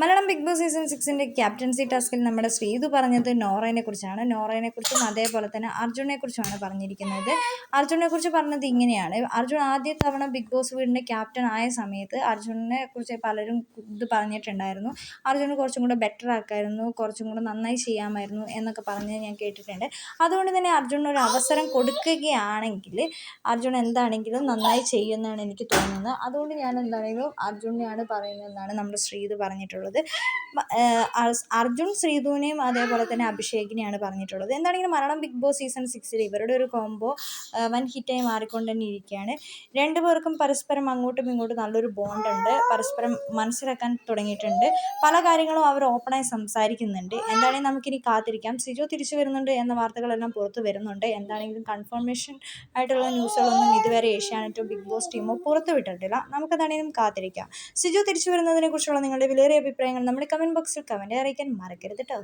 Malayalam big boss season സിക്സിന്റെ ക്യാപ്റ്റൻസി ടാസ്കിൽ നമ്മുടെ ശ്രീതു പറഞ്ഞത് നോറയെ കുറിച്ചാണ്. നോറയെ കുറിച്ചും അതേപോലെ തന്നെ അർജുനെ കുറിച്ചുമാണ് പറഞ്ഞിരിക്കുന്നത്. അർജുനെ കുറിച്ച് പറഞ്ഞത് ഇങ്ങനെയാണ്. അർജുൻ ആദ്യ തവണ ബിഗ് ബോസ് വീടിന്റെ ക്യാപ്റ്റൻ ആയ സമയത്ത് അർജുനെ കുറിച്ച് പലരും ഇത് പറഞ്ഞിട്ടുണ്ടായിരുന്നു. അർജുന് കുറച്ചും കൂടെ ബെറ്റർ ആക്കായിരുന്നു കുറച്ചും കൂടെ നന്നായി ചെയ്യാമായിരുന്നു എന്നൊക്കെ പറഞ്ഞ് ഞാൻ കേട്ടിട്ടുണ്ട്. അതുകൊണ്ട് തന്നെ അർജുനൊരു ഒരു അവസരം കൊടുക്കുകയാണെങ്കിൽ അർജുൻ എന്താണെങ്കിലും നന്നായി ചെയ്യുമെന്നാണ് എനിക്ക് തോന്നുന്നത്. അതുകൊണ്ട് ഞാൻ എന്താണെങ്കിലും അർജുനെയാണ് പറയുന്നതെന്നാണ് നമ്മുടെ ശ്രീത് പറഞ്ഞിട്ടുള്ളത്. உள்ளது അർജുൻ ശ്രീധുവിനെയും അതേപോലെ തന്നെ അഭിഷേകിനെയാണ് പറഞ്ഞിട്ടുള്ളത്. എന്താണെങ്കിലും മരണം ബിഗ് ബോസ് സീസൺ സിക്സിൽ ഇവരുടെ ഒരു കോംബോ വൻ ഹിറ്റായി മാറിക്കൊണ്ട് തന്നെ ഇരിക്കുകയാണ് രണ്ടുപേർക്കും പരസ്പരം അങ്ങോട്ടും ഇങ്ങോട്ടും നല്ലൊരു ബോണ്ടുണ്ട്. പരസ്പരം മനസ്സിലാക്കാൻ തുടങ്ങിയിട്ടുണ്ട്. പല കാര്യങ്ങളും അവർ ഓപ്പണായി സംസാരിക്കുന്നുണ്ട്. എന്താണെങ്കിലും നമുക്കിനി കാത്തിരിക്കാം. സിജോ തിരിച്ചു വരുന്നുണ്ട് എന്ന വാർത്തകളെല്ലാം പുറത്ത് വരുന്നുണ്ട്. എന്താണെങ്കിലും കൺഫർമേഷൻ ആയിട്ടുള്ള ന്യൂസുകളൊന്നും ഇതുവരെ ഏഷ്യാനെറ്റോ ബിഗ് ബോസ് ടീമോ പുറത്തുവിട്ടിട്ടില്ല. നമുക്കതാണെങ്കിലും കാത്തിരിക്കാം. സിജോ തിരിച്ചു വരുന്നതിനെ കുറിച്ചുള്ള നിങ്ങളുടെ വിലയേറിയ അഭിപ്രായങ്ങൾ നമ്മുടെ കമന്റ് ബോക്സിൽ കമന്റ് അറിയിക്കാൻ മറക്കരുത് കേട്ടോ